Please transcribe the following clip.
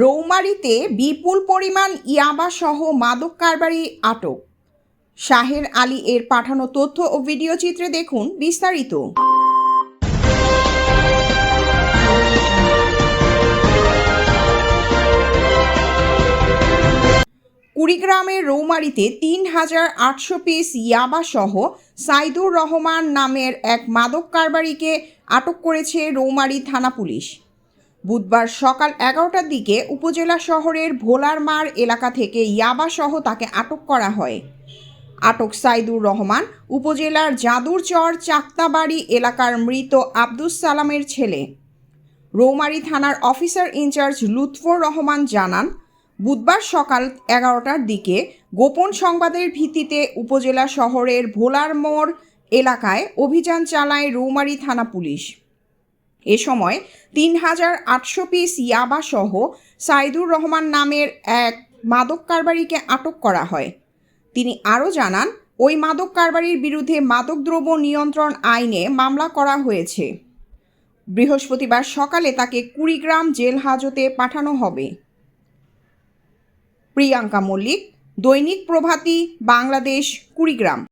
রৌমারিতে বিপুল পরিমাণ ইয়াবা সহ মাদক কারবারি আটক। শাহের আলী এর পাঠানো তথ্য ও ভিডিও চিত্রে দেখুন বিস্তারিত। কুড়িগ্রামের রৌমারিতে তিন হাজার আটশো পিস ইয়াবা সহ সাইদুর রহমান নামের এক মাদক কারবারিকে আটক করেছে রৌমারি থানা পুলিশ। বুধবার সকাল এগারোটার দিকে উপজেলা শহরের ভোলারমার এলাকা থেকে ইয়াবা সহ তাকে আটক করা হয়। আটক সাইদুর রহমান উপজেলার জাদুরচর চাক্তাবাড়ি এলাকার মৃত আব্দুস সালামের ছেলে। রৌমারী থানার অফিসার ইনচার্জ লুৎফর রহমান জানান, বুধবার সকাল এগারোটার দিকে গোপন সংবাদের ভিত্তিতে উপজেলা শহরের ভোলার মোড় এলাকায় অভিযান চালায় রৌমারী থানা পুলিশ। এ সময় তিন হাজার আটশো পিস ইয়াবা সহ সাইদুর রহমান নামের এক মাদক কারবারিকে আটক করা হয়। তিনি আরও জানান, ওই মাদক কারবারির বিরুদ্ধে মাদকদ্রব্য নিয়ন্ত্রণ আইনে মামলা করা হয়েছে। বৃহস্পতিবার সকালে তাকে কুড়িগ্রাম জেল হাজতে পাঠানো হবে। প্রিয়াঙ্কা মল্লিক, দৈনিক প্রভাতী, বাংলাদেশ, কুড়িগ্রাম।